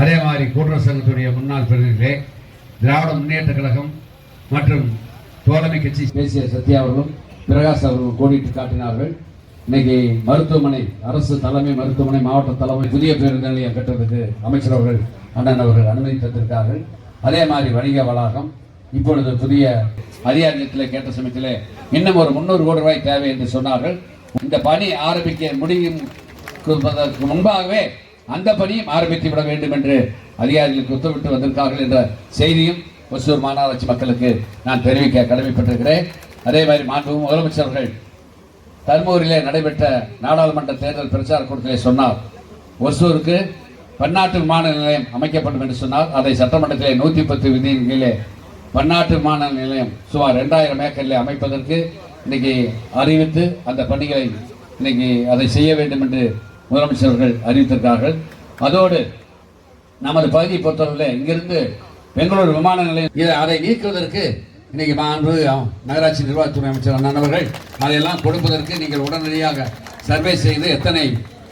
அதே மாதிரி கூட்டுறவு சங்கத்துடைய முன்னாள் பிரதிநிதிகளே திராவிட முன்னேற்ற கழகம் மற்றும் தோழமை கட்சி பேசிய சத்யா அவர்களும் பிரகாஷ் அவர்களும் கோடிட்டு காட்டினார்கள். இன்னைக்கு மருத்துவமனை அரசு தலைமை மருத்துவமனை மாவட்ட தலைமை புதிய பேருந்து நிலையம் கட்டுறதுக்கு அமைச்சர் அவர்கள் அண்ணன் அவர்கள் அனுமதி தந்திருக்கார்கள். அதே மாதிரி வணிக வளாகம் இப்பொழுது புதிய அதிகாரத்தில் கேட்ட சமயத்தில் இன்னும் ஒரு முந்நூறு கோடி ரூபாய் தேவை என்று சொன்னார்கள். இந்த பணி ஆரம்பிக்க முடியும் முன்பாகவே அந்த பணியும் ஆரம்பித்து விட வேண்டும் என்று அதிகாரிகளுக்கு உத்தரவிட்டு வந்திருக்கார்கள் என்ற செய்தியும் ஒசூர் மாநகராட்சி மக்களுக்கு நான் தெரிவிக்க கடமைப்பட்டிருக்கிறேன். அதே மாதிரி மாண்பு முதலமைச்சர்கள் தர்மபுரியிலே நடைபெற்ற நாடாளுமன்ற தேர்தல் பிரச்சார கூட்டத்திலே சொன்னார். ஒசூருக்கு பன்னாட்டு விமான நிலையம் அமைக்கப்படும் என்று சொன்னார். அதை சட்டமன்றத்திலே நூற்றி பத்து விதியின் கீழே பன்னாட்டு விமான நிலையம் சுமார் ரெண்டாயிரம் ஏக்கரில் அமைப்பதற்கு இன்னைக்கு அறிவித்து அந்த பணிகளை இன்னைக்கு அதை செய்ய வேண்டும் என்று முதலமைச்சர்கள் அறிவித்திருக்கார்கள் அதோடு நமது பகுதியை பொறுத்தவரையில் இங்கிருந்து பெங்களூர் விமான நிலையம் இதை அதை நீக்குவதற்கு இன்னைக்கு மாண்பு நகராட்சி நிர்வாகத்துறை அமைச்சர் அண்ணன் அவர்கள் அதையெல்லாம் கொடுப்பதற்கு நீங்கள் உடனடியாக சர்வே செய்து எத்தனை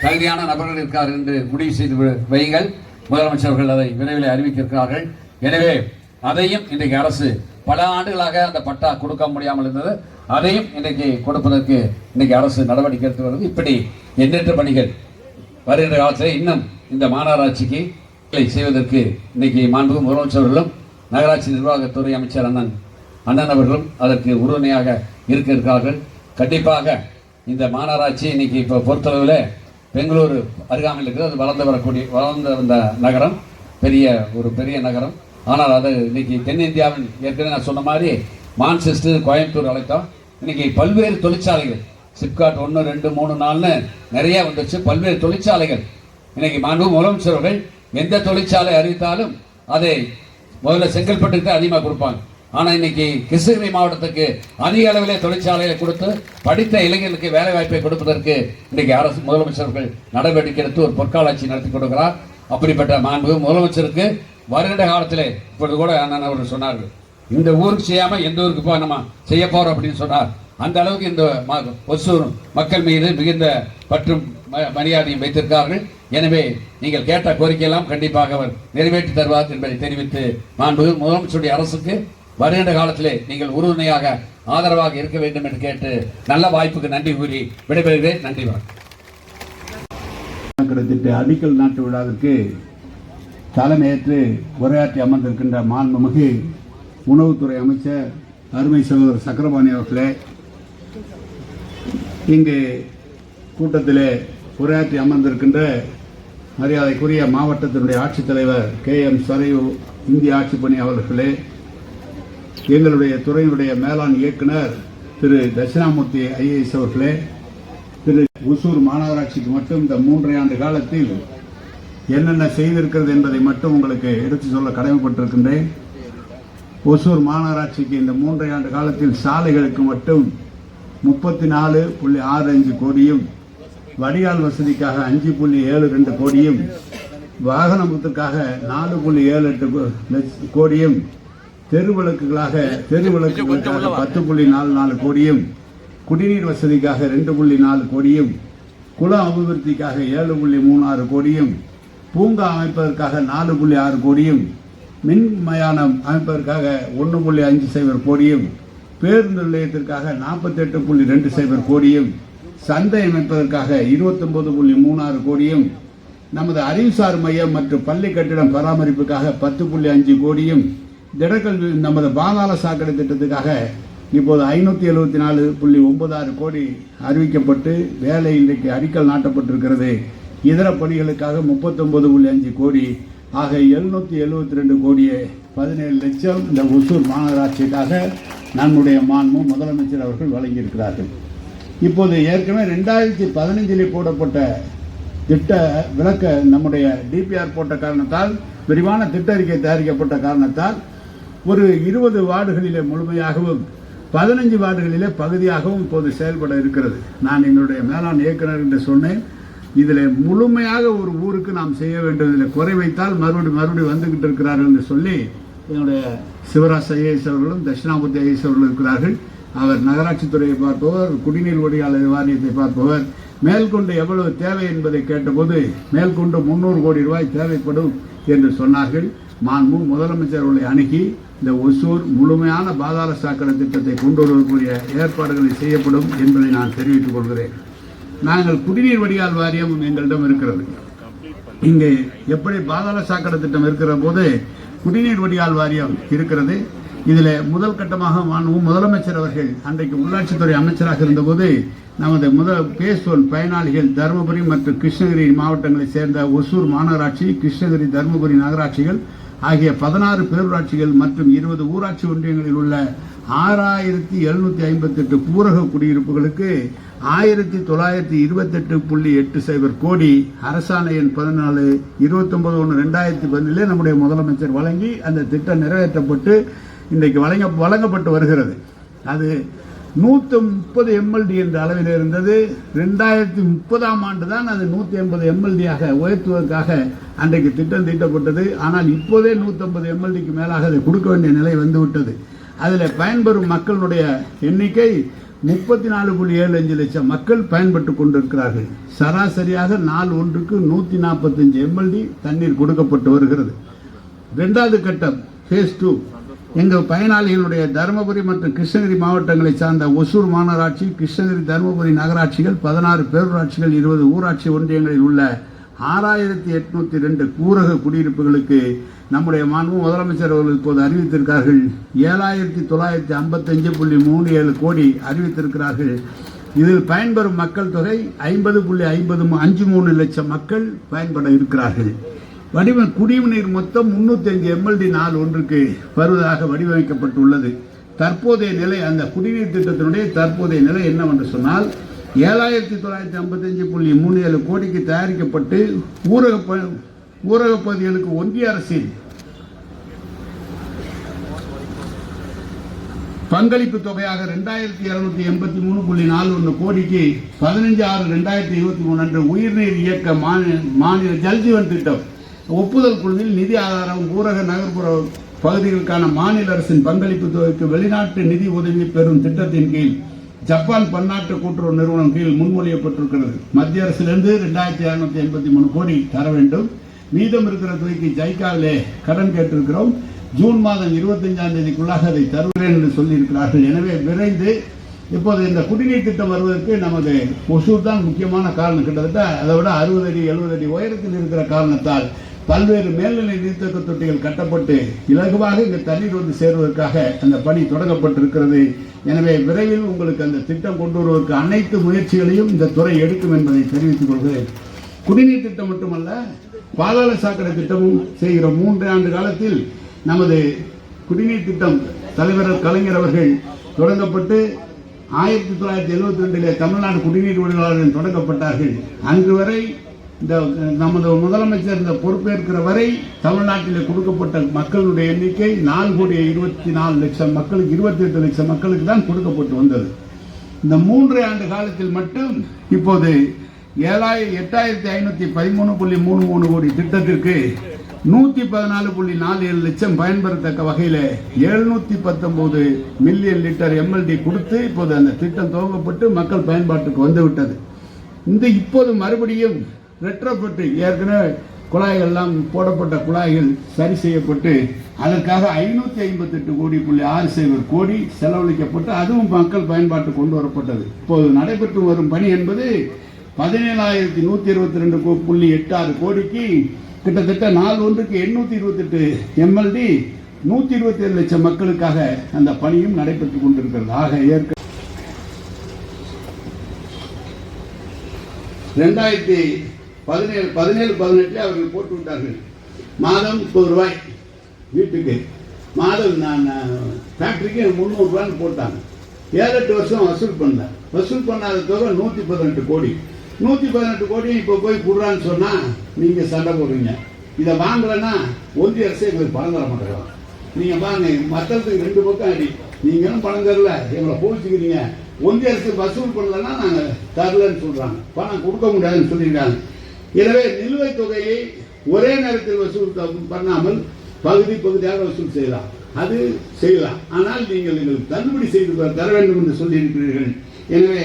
தகுதியான நபர்கள் இருக்கார் என்று முடிவு செய்து வையுங்கள். முதலமைச்சர்கள் அதை விரைவில் அறிவிக்கிறார்கள் எனவே அதையும் இன்றைக்கு அரசு பல ஆண்டுகளாக அந்த பட்டா கொடுக்க முடியாமல் இருந்தது. அதையும் இன்றைக்கு கொடுப்பதற்கு இன்றைக்கு அரசு நடவடிக்கை எடுத்து வருது. இப்படி எண்ணற்ற பணிகள் வருகின்ற காலத்தில் இன்னும் இந்த மாநகராட்சிக்கு செய்வதற்கு இன்னைக்கு மாண்பு முதலமைச்சர்களும் நகராட்சி நிர்வாகத்துறை அமைச்சர் அண்ணன் அண்ணன் அவர்களும் அதற்கு உறுதுணையாக இருக்க இருக்கிறார்கள். கண்டிப்பாக இந்த மாநகராட்சி இன்னைக்கு இப்போ பொறுத்தளவில் பெங்களூர் அருகாமையில் இருக்கிறது அது வளர்ந்து வரக்கூடிய வளர்ந்து வந்த நகரம். பெரிய ஒரு பெரிய நகரம். ஆனால் அது இன்னைக்கு தென்னிந்தியாவின் ஏற்கனவே நான் சொன்ன மாதிரி மான்செஸ்டர் கோயம்புத்தூர் அழைத்தோம். இன்னைக்கு பல்வேறு தொழிற்சாலைகள் சிப்காட் ஒன்று ரெண்டு மூணு நாலுன்னு நிறைய வந்துச்சு. பல்வேறு தொழிற்சாலைகள். இன்னைக்கு மாண்பு முதலமைச்சர்கள் எந்த தொழிற்சாலை அறிவித்தாலும் அதை முதல்ல செங்கல்பட்டுக்கு தான் அதிகமாக கொடுப்பாங்க. ஆனால் இன்னைக்கு கிருஷ்ணகிரி மாவட்டத்துக்கு அதிக அளவிலே தொழிற்சாலையை கொடுத்து படித்த இளைஞர்களுக்கு வேலை வாய்ப்பை கொடுப்பதற்கு இன்னைக்கு அரசு முதலமைச்சர்கள் நடவடிக்கை எடுத்து ஒரு பொற்காலாட்சி நடத்தி கொடுக்கிறார். அப்படிப்பட்ட மாண்பு முதலமைச்சருக்கு வருட காலத்திலே இப்பொழுது கூட அண்ணன் அவர்கள் சொன்னார்கள். இந்த ஊருக்கு செய்யாம எந்த ஊருக்கு போய் நம்ம செய்ய போறோம் அப்படின்னு சொன்னார். அந்த அளவுக்கு இந்த ஒசூர் மக்கள் மீது மிகுந்த பற்றும் ம- மரியாதையும் வைத்திருக்கார்கள் எனவே நீங்கள் கேட்ட கோரிக்கையெல்லாம் கண்டிப்பாக அவர் நிறைவேற்றி தருவார் என்பதை தெரிவித்து மாண்பு முதலமைச்சருடைய அரசுக்கு வருகின்ற காலத்திலே நீங்கள் உறுதுணையாக ஆதரவாக இருக்க வேண்டும் என்று கேட்டு நல்ல வாய்ப்புக்கு நன்றி கூறி விடைபெறுகிறேன். நன்றி வணக்கம். திட்ட அடிக்கல் நாட்டு விழாவிற்கு தலைமையேற்று உரையாற்றி அமர்ந்திருக்கின்ற மாண்புமிகு உணவுத்துறை அமைச்சர் அருமை சகோதரர் சக்கரபாணி அவர்களே இங்கு கூட்டத்திலே உரையாற்றி அமர்ந்திருக்கின்ற மரியாதைக்குரிய மாவட்டத்தினுடைய ஆட்சித்தலைவர் கே எம் சரையு இந்திய ஆட்சிப்பணி அவர்களே எங்களுடைய துறையினுடைய மேலாண் இயக்குனர் திரு தட்சிணாமூர்த்தி ஐஏஎஸ் அவர்களே திரு ஒசூர் மாநகராட்சிக்கு மட்டும் இந்த மூன்றரை ஆண்டு காலத்தில் என்னென்ன செய்திருக்கிறது என்பதை மட்டும் உங்களுக்கு எடுத்து சொல்ல கடமைப்பட்டிருக்கின்றேன். ஒசூர் மாநகராட்சிக்கு இந்த மூன்றை ஆண்டு காலத்தில் சாலைகளுக்கு மட்டும் முப்பத்தி நாலு புள்ளி ஆறு அஞ்சு கோடியும் வடிகால் வசதிக்காக அஞ்சு புள்ளி ஏழு ரெண்டு கோடியும் வாகனத்துக்காக நாலு புள்ளி ஏழு எட்டு கோ- கோடியும் தெருவிளக்குகளாக தெருவிளக்குகளுக்காக பத்து புள்ளி நாலு நாலு கோடியும் குடிநீர் வசதிக்காக ரெண்டு புள்ளி நாலு கோடியும் குள அபிவிருத்திக்காக ஏழு புள்ளி மூணு ஆறு கோடியும் பூங்கா அமைப்பதற்காக நாலு புள்ளி ஆறு கோடியும் மின் மயானம் அமைப்பதற்காக ஒன்று புள்ளி அஞ்சு சைபர் கோடியும் பேருந்து நிலையத்திற்காக நாற்பத்தெட்டு புள்ளி ரெண்டு சைபர் கோடியும் சந்தை அமைப்பதற்காக இருபத்தொம்பது புள்ளி மூணாறு கோடியும் நமது அறிவுசார் மையம் மற்றும் பள்ளி கட்டிடம் பராமரிப்புக்காக பத்து புள்ளி அஞ்சு கோடியும் திடக்கல்வி நமது பாதாள சாக்கடை திட்டத்துக்காக இப்போது ஐநூற்றி எழுபத்தி நாலு புள்ளி ஒன்பதாறு கோடி அறிவிக்கப்பட்டு வேலை இன்றைக்கு அடிக்கல் நாட்டப்பட்டிருக்கிறது. இதர பணிகளுக்காக முப்பத்தொம்பது புள்ளி அஞ்சு கோடி ஆக எழுநூற்றி எழுபத்தி ரெண்டு கோடியே பதினேழு லட்சம் இந்த ஒசூர் மாநகராட்சிக்காக நம்முடைய மாண்பு முதலமைச்சர் அவர்கள் வழங்கியிருக்கிறார்கள். இப்போது ஏற்கனவே ரெண்டாயிரத்தி பதினஞ்சிலே போடப்பட்ட திட்ட விளக்க நம்முடைய டிபிஆர் போட்ட காரணத்தால் விரிவான திட்ட அறிக்கை தயாரிக்கப்பட்ட காரணத்தால் ஒரு இருபது வார்டுகளிலே முழுமையாகவும் பதினஞ்சு வார்டுகளிலே பகுதியாகவும் இப்போது செயல்பட இருக்கிறது. நான் எங்களுடைய மேலாண் இயக்குனர் என்று சொன்னேன். இதில் முழுமையாக ஒரு ஊருக்கு நாம் செய்ய வேண்டும். இதில் குறை வைத்தால் மறுபடி மறுபடியும் வந்துக்கிட்டு இருக்கிறார்கள் என்று சொல்லி என்னுடைய சிவராஜ் ஐஏஎஸ் அவர்களும் தட்சிணாமூர்த்தி ஐஏஎஸ் அவர்களும் இருக்கிறார்கள். அவர் நகராட்சி துறையை பார்ப்பவர் குடிநீர் ஒடியாளர் வாரியத்தை பார்ப்பவர். மேற்கொண்டு எவ்வளவு தேவை என்பதை கேட்டபோது மேற்கொண்டு முன்னூறு கோடி ரூபாய் தேவைப்படும் என்று சொன்னார்கள். மாண்பு முதலமைச்சர் அவர்களை அணுகி இந்த ஒசூர் முழுமையான பாதாள சாக்கடை திட்டத்தை கொண்டு வருவதற்குரிய ஏற்பாடுகளை செய்யப்படும் என்பதை நான் தெரிவித்துக் கொள்கிறேன். நாங்கள் குடிநீர் வடிகால் வாரியம் எங்களிடம் இருக்கிறது. இங்கே எப்படி பாதாள சாக்கடை திட்டம் இருக்கிற போது குடிநீர் வடிகால் வாரியம் இருக்கிறது. இதில் முதல் கட்டமாக மாண்பு முதலமைச்சர் அவர்கள் அன்றைக்கு உள்ளாட்சித்துறை அமைச்சராக இருந்தபோது நமது முதல் பேஸ் ஒன் பயனாளிகள் தருமபுரி மற்றும் கிருஷ்ணகிரி மாவட்டங்களைச் சேர்ந்த ஒசூர் மாநகராட்சி கிருஷ்ணகிரி தருமபுரி நகராட்சிகள் ஆகிய பதினாறு பேரூராட்சிகள் மற்றும் இருபது ஊராட்சி ஒன்றியங்களில் உள்ள ஆறாயிரத்தி எழுநூத்தி ஐம்பத்தி எட்டு குடியிருப்புகளுக்கு ஆயிரத்தி தொள்ளாயிரத்தி இருபத்தெட்டு புள்ளி எட்டு சைபர் கோடி அரசாணை எண் பதினாலு இருபத்தொன்பது ஒன்று ரெண்டாயிரத்தி பதினிலே நம்முடைய முதலமைச்சர் வழங்கி அந்த திட்டம் நிறைவேற்றப்பட்டு இன்றைக்கு வழங்க வழங்கப்பட்டு வருகிறது. அது நூற்றி முப்பது எம்எல்டி என்ற அளவில் இருந்தது. ரெண்டாயிரத்தி முப்பதாம் ஆண்டு தான் அது நூற்றி எண்பது எம்எல்டியாக உயர்த்துவதற்காக அன்றைக்கு திட்டம் தீட்டப்பட்டது. ஆனால் இப்போதே நூற்றம்பது எம்எல்டிக்கு மேலாக அதை கொடுக்க வேண்டிய நிலை வந்துவிட்டது. அதில் பயன்பெறும் மக்களுடைய எண்ணிக்கை முப்பத்தி நாலு புள்ளி ஏழு அஞ்சு லட்சம் மக்கள் பயன்பட்டு கொண்டிருக்கிறார்கள். சராசரியாக நாள் ஒன்றுக்கு நூற்றி நாற்பத்தஞ்சு எம்எல்டி தண்ணீர் கொடுக்கப்பட்டு வருகிறது. ரெண்டாவது கட்டம் ஃபேஸ் டூ எங்கள் பயனாளிகளுடைய தருமபுரி மற்றும் கிருஷ்ணகிரி மாவட்டங்களை சார்ந்த ஒசூர் மாநகராட்சி கிருஷ்ணகிரி தருமபுரி நகராட்சிகள் பதினாறு பேரூராட்சிகள் இருபது ஊராட்சி ஒன்றியங்களில் உள்ள ஆறாயிரத்தி எட்நூத்தி ரெண்டு ஊரக குடியிருப்புகளுக்கு நம்முடைய மாண்பு முதலமைச்சர் அவர்கள் இப்போது அறிவித்திருக்கார்கள் ஏழாயிரத்தி தொள்ளாயிரத்தி ஐம்பத்தஞ்சு புள்ளி மூணு ஏழு கோடி அறிவித்திருக்கிறார்கள். இதில் பயன்பெறும் மக்கள் தொகை ஐம்பது புள்ளி ஐம்பது அஞ்சு மூணு லட்சம் மக்கள் பயன்பட இருக்கிறார்கள். வடிவ குடிநீர் மொத்தம் முன்னூற்றி அஞ்சு எம்எல்டி நாள் ஒன்றுக்கு வருவதாக வடிவமைக்கப்பட்டுள்ளது. தற்போதைய நிலை அந்த குடிநீர் திட்டத்தினுடைய தற்போதைய நிலை என்னவென்று சொன்னால் ஏழாயிரத்தி தொள்ளாயிரத்தி ஐம்பத்தஞ்சு புள்ளி மூணு ஏழு கோடிக்கு தயாரிக்கப்பட்டு ஊரக ப- ஊரக பகுதிகளுக்கு ஒன்றிய அரசின் பங்களிப்பு தொகையாக ரெண்டாயிரத்தி இருநூத்தி எண்பத்தி மூணு புள்ளி நாலு ஒன்று கோடிக்கு பதினஞ்சு ஆறு ரெண்டாயிரத்தி இருபத்தி மூணு அன்று உயிர்நீர் இயக்க மாநில மாநில ஜல்ஜீவன் திட்டம். ஒப்புதல் குழுவில் நிதி ஆதாரம் ஊரக நகர்ப்புற பகுதிகளுக்கான மாநில அரசின் பங்களிப்பு தொகைக்கு வெளிநாட்டு நிதி உதவி பெறும் திட்டத்தின் கீழ் ஜப்பான் பன்னாட்டு கூட்டுறவு நிறுவனம் கீழ் முன்மொழியப்பட்டிருக்கிறது. மத்திய அரசிலிருந்து ரெண்டாயிரத்தி இரநூத்தி எண்பத்தி மூணு கோடி தர வேண்டும். மீதம் இருக்கிற தொகைக்கு ஜைக்காவிலே கடன் கேட்டிருக்கிறோம். ஜூன் மாதம் இருபத்தஞ்சாம் தேதிக்குள்ளாக அதை தருகிறேன் என்று சொல்லியிருக்கிறார்கள். எனவே விரைந்து இப்போது இந்த குடிநீர் திட்டம் வருவதற்கு நமது ஒசூர் தான் முக்கியமான காரணம். கிட்டத்தட்ட அதை விட அறுபது அடி எழுபது அடி உயரத்தில் இருக்கிற காரணத்தால் பல்வேறு மேல்நிலை நீர்த்தக்க தொட்டிகள் கட்டப்பட்டு இலகுவாக இந்த தண்ணீர் வந்து சேருவதற்காக அந்த பணி தொடங்கப்பட்டிருக்கிறது. எனவே விரைவில் உங்களுக்கு அந்த திட்டம் கொண்டு வருவதற்கு அனைத்து முயற்சிகளையும் இந்த துறை எடுக்கும் என்பதை தெரிவித்துக் கொள்கிறேன். குடிநீர் திட்டம் மட்டுமல்ல பாதாள சாக்கடை திட்டமும் செய்கிற மூன்று ஆண்டு காலத்தில் நமது குடிநீர் திட்டம் தலைவர் கலைஞர் அவர்கள் தொடங்கப்பட்டு ஆயிரத்தி தொள்ளாயிரத்தி எழுபத்தி ரெண்டிலே தமிழ்நாடு குடிநீர் தொழிலாளர்கள் தொடங்கப்பட்டார்கள். அன்று வரை இந்த நமது முதலமைச்சர் இந்த பொறுப்பேற்கிற வரை தமிழ்நாட்டில் கொடுக்கப்பட்ட மக்களுடைய எண்ணிக்கை நாலு கோடி இருபத்தி நாலு லட்சம் மக்களுக்கு இருபத்தி எட்டு லட்சம் மக்களுக்கு தான் கொடுக்கப்பட்டு வந்தது. இந்த மூன்று ஆண்டு காலத்தில் மட்டும் இப்போது ஏழாயிரம் எட்டாயிரத்தி ஐநூற்றி பதிமூணு புள்ளி மூணு மூணு கோடி திட்டத்திற்கு நூற்றி பதினாலு புள்ளி நாலு ஏழு லட்சம் பயன்பெறத்தக்க வகையில் எழுநூற்றி பத்தொம்போது மில்லியன் லிட்டர் எம்எல்டி கொடுத்து இப்போது அந்த திட்டம் துவங்கப்பட்டு மக்கள் பயன்பாட்டுக்கு வந்துவிட்டது. இந்த இப்போது மறுபடியும் ரெட்ரோபட்டு ஏற்கனவே குழாய்கள்லாம் போடப்பட்ட குழாய்கள் சரி செய்யப்பட்டு அதற்காக ஐநூற்றி ஐம்பத்தி எட்டு கோடி புள்ளி ஆறு சைபர் கோடி செலவழிக்கப்பட்டு அதுவும் மக்கள் பயன்பாட்டு கொண்டு வரப்பட்டது. இப்போது நடைபெற்று வரும் பணி என்பது பதினேழாயிரத்தி நூற்றி இருபத்தி ரெண்டு புள்ளி எட்டு ஆறு கோடிக்கு கிட்டத்தட்ட நாள் ஒன்றுக்கு எண்ணூற்றி இருபத்தெட்டு எம்எல்டி நூற்றி இருபத்தி ஏழு லட்சம் மக்களுக்காக அந்த பணியும் நடைபெற்றுக் கொண்டிருக்கிறது. ஆக ஏற்க ரெண்டாயிரத்தி பதினேழு பதினேழு பதினெட்டுல அவர்கள் போட்டு விட்டார்கள் மாதம் முப்பது ரூபாய் வீட்டுக்கு. மாதம் நான் ஃபேக்டரிக்கு முந்நூறுரூவான்னு போட்டாங்க. ஏழு எட்டு வருஷம் வசூல் பண்ணேன் வசூல் பண்ணாத தொகை நூற்றி பதினெட்டு கோடி. நூற்றி பதினெட்டு கோடி இப்போ போய் கொடுறான்னு சொன்னால் நீங்கள் சண்டை போடுறீங்க. இதை வாங்கலைன்னா ஒன்றிய அரசு எங்களுக்கு பணம் தர மாட்டேங்கிறோம் நீங்கள் பாருங்க மற்றதுக்கு ரெண்டு பக்கம் அடி. நீங்களும் பணம் தரல. எங்களை போச்சுக்கிறீங்க ஒன்றிய அரசு வசூல் பண்ணலன்னா நாங்கள் தரலன்னு சொல்கிறாங்க பணம் கொடுக்க முடியாதுன்னு சொல்லியிருக்காங்க. எனவே நிலுவைத் தொகையை ஒரே நேரத்தில் வசூல் த- பண்ணாமல் பகுதி பகுதியாக வசூல் செய்யலாம். அது செய்யலாம். ஆனால் நீங்கள் நீங்கள் தள்ளுபடி செய்து தர வேண்டும் என்று சொல்லியிருக்கிறீர்கள். எனவே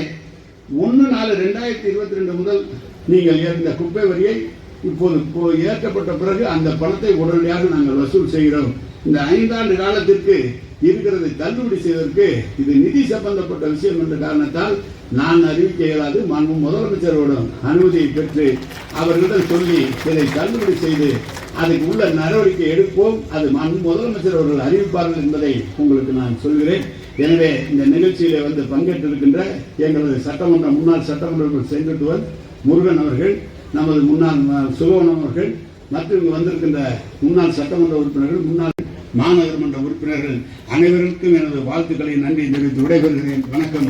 ஒன்று நாலு ரெண்டாயிரத்தி இருபத்தி ரெண்டு முதல் நீங்கள் இந்த குப்பை வரியை இப்போது இப்போ பிறகு அந்த பணத்தை உடனடியாக நாங்கள் வசூல் செய்கிறோம். இந்த ஐந்தாண்டு காலத்திற்கு இருக்கிறதை தள்ளுபடி செய்வதற்கு இது நிதி சம்பந்தப்பட்ட விஷயம் என்ற காரணத்தால் நான் அறிவிக்க இயலாது மாண்பு முதலமைச்சரோடும் அனுமதியை பெற்று அவர்களிடம் சொல்லி இதை தள்ளுபடி செய்து அதுக்கு உள்ள நடவடிக்கை எடுப்போம். அது மாண்பு முதலமைச்சர் அவர்கள் அறிவிப்பார்கள் என்பதை உங்களுக்கு நான் சொல்கிறேன். எனவே இந்த நிகழ்ச்சியில் வந்து பங்கேற்றிருக்கின்ற எங்களது சட்டமன்ற முன்னாள் சட்டமன்ற செங்கட்டுவர் முருகன் அவர்கள் நமது முன்னாள் சுகவன் அவர்கள் மற்றும் வந்திருக்கின்ற முன்னாள் சட்டமன்ற உறுப்பினர்கள் முன்னாள் மாநகரமன்ற உறுப்பினர்கள் அனைவருக்கும் எனது வாழ்த்துக்களை நன்றி தெரிவித்து விடைபெறுகிறேன். வணக்கம்.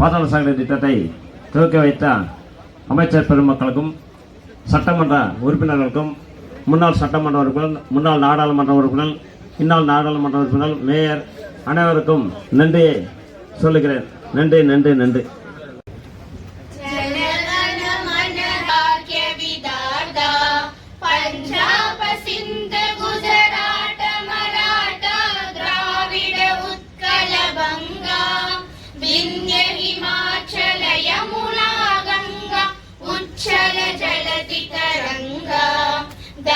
பாதாள சாக்கடை திட்டத்தை துவக்கி வைத்த அமைச்சர் பெருமக்களுக்கும் சட்டமன்ற உறுப்பினர்களுக்கும் முன்னாள் சட்டமன்ற உறுப்பினர் முன்னாள் நாடாளுமன்ற உறுப்பினர் இந்நாள் நாடாளுமன்ற உறுப்பினர் மேயர் அனைவருக்கும் நன்றியை சொல்லுகிறேன். நன்றி நன்றி நன்றி.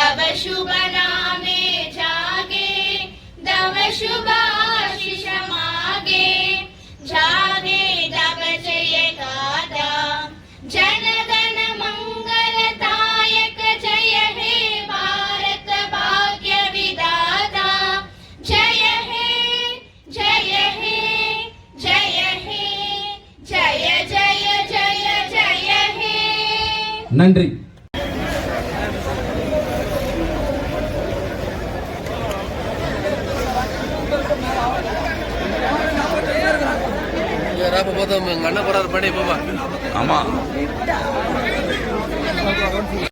तब शुभ नामे जागे दव शुभ आशिष मागे। जागे दव जय गाथा जन गण मंगल दायक जय हे भारत भाग्य विदाता जय हे जय हे जय हे, जय जय जय जय हे। नंद्री அப்போ போதும் எங்கள் அண்ணன் போகிறாரு பண்ணி போவா ஆமாம்